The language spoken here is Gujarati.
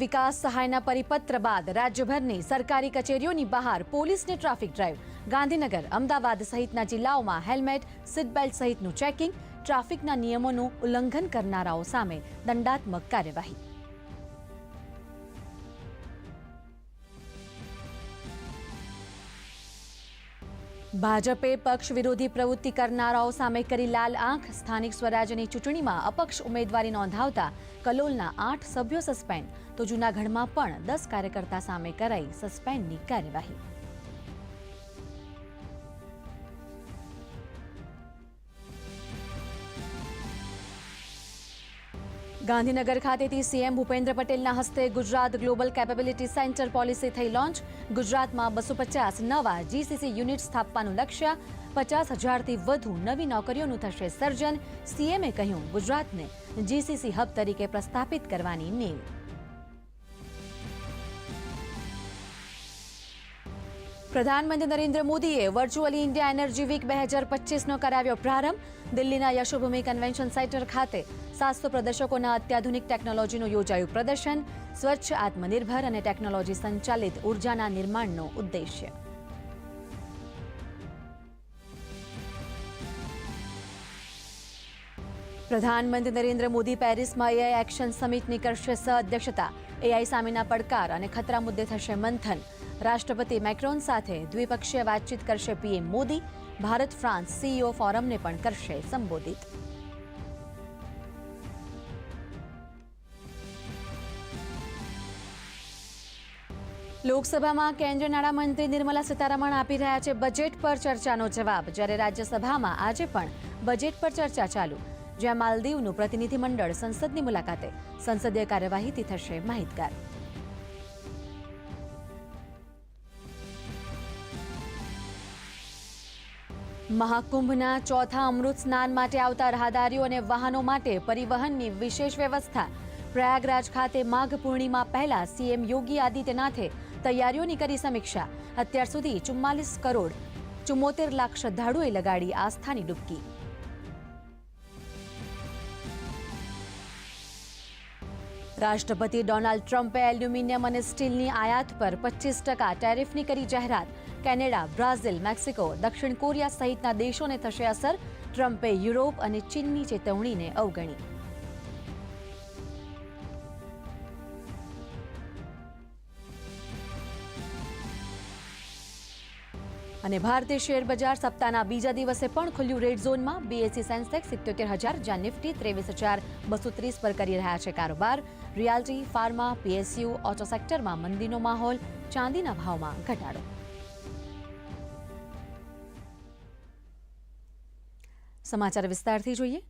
વિકાસ સહાયના પરિપત્ર બાદ રાજ્યભરની સરકારી કચેરીઓની બહાર પોલીસની ટ્રાફિક ડ્રાઈવ. ગાંધીનગર, અમદાવાદ સહિતના જિલ્લાઓમાં હેલ્મેટ, સીટબેલ્ટ સહિતનું ચેકિંગ, ટ્રાફિકના નિયમોનું ઉલ્લંઘન કરનારાઓ સામે દંડાત્મક કાર્યવાહી. ભાજપે પક્ષ વિરોધી પ્રવૃત્તિ કરનારાઓ સામે કરી લાલ આંખ. સ્થાનિક સ્વરાજ્યની ચૂંટણીમાં અપક્ષ ઉમેદવારી નોંધાવતા કલોલના આઠ સભ્યો સસ્પેન્ડ. તો જૂનાગઢમાં પણ દસ કાર્યકર્તા સામે કરાઈ સસ્પેન્ડની કાર્યવાહી. ગાંધીનગર ખાતેથી સીએમ ભૂપેન્દ્ર પટેલના હસ્તે Gujarat global capability centre policy થઈ લોન્ચ. ગુજરાતમાં બસો પચાસ નવા જીસીસી યુનિટ સ્થાપવાનું લક્ષ્ય. પચાસ હજારથી વધુ નવી નોકરીઓનું થશે સર્જન. સીએમએ કહ્યું, ગુજરાતને જીસીસી હબ તરીકે પ્રસ્થાપિત કરવાની નેમ. પ્રધાનમંત્રી નરેન્દ્ર મોદીએ વર્ચ્યુઅલી ઇન્ડિયા એનર્જી વીક બે હજાર પચીસનો કરાવ્યો પ્રારંભ. દિલ્હીના યશોભૂમિ કન્વેન્શન સેન્ટર ખાતે સાતસો પ્રદર્શકોના અત્યાધુનિક ટેકનોલોજીનું યોજાયું પ્રદર્શન. સ્વચ્છ, આત્મનિર્ભર અને ટેકનોલોજી સંચાલિત ઉર્જાના નિર્માણનો ઉદ્દેશ્ય. પ્રધાનમંત્રી નરેન્દ્ર મોદી પેરિસમાં એઆઈ એક્શન સમિટની કરશે સહઅધ્યક્ષતા એઆઈ સામેના પડકાર અને ખતરા મુદ્દે થશે મંથન. રાષ્ટ્રપતિ મેક્રોન સાથે દ્વિપક્ષીય વાતચીત કરશે PM Modi. Bharat, France CEO ફોરમને પણ કરશે સંબોધિત. લોકસભામાં કેન્દ્રીય નાણામંત્રી નિર્મલા સીતારમણ આપી રહ્યા છે બજેટ પર ચર્ચાનો જવાબ. જ્યારે રાજ્યસભામાં આજે પણ બજેટ પર ચર્ચા ચાલુ. જ્યાં માલદીવનું પ્રતિનિધિમંડળ સંસદની મુલાકાતે. સંસદીય કાર્યવાહીથી થશે માહિતગાર. મહાકુંભના ચોથા અમૃત સ્નાન માટે આવતા રાહદારીઓ અને વાહનો માટે પરિવહનની વિશેષ વ્યવસ્થા. પ્રયાગરાજ ખાતે માઘ પૂર્ણિમા પહેલા સીએમ યોગી આદિત્યનાથે તૈયારીઓની કરી સમીક્ષા. અત્યાર સુધી ચુમ્માલીસ કરોડ ચુમ્મોતેર લાખ શ્રદ્ધાળુએ લગાડી આસ્થાની ડૂબકી. રાષ્ટ્રપતિ ડોનાલ્ડ ટ્રમ્પે એલ્યુમિનિયમ અને સ્ટીલની આયાત પર પચીસ ટકા ટેરિફની કરી જાહેરાત. કેનેડા, બ્રાઝિલ, મેક્સિકો, દક્ષિણ કોરિયા સહિતના દેશોને થશે અસર. ટ્રમ્પે યુરોપ અને ચીનની ચેતવણીને અવગણી. અને ભારતીય શેર બજાર સપ્તાહના બીજા દિવસે પણ ખુલ્યું રેડ ઝોનમાં. બીએસસી સેન્સેક્સ સિત્યોતેર હજાર, જ્યાં નિફ્ટી ત્રેવીસ હજાર બસો ત્રીસ પર કરી રહ્યા છે કારોબાર. રિયાલ્ટી ફાર્મા પીએસયુ ઓટો સેક્ટરમાં મંદીનો માહોલ, ચાંદીના ભાવમાં ઘટાડો. સમાચાર વિસ્તારથી જોઈએ.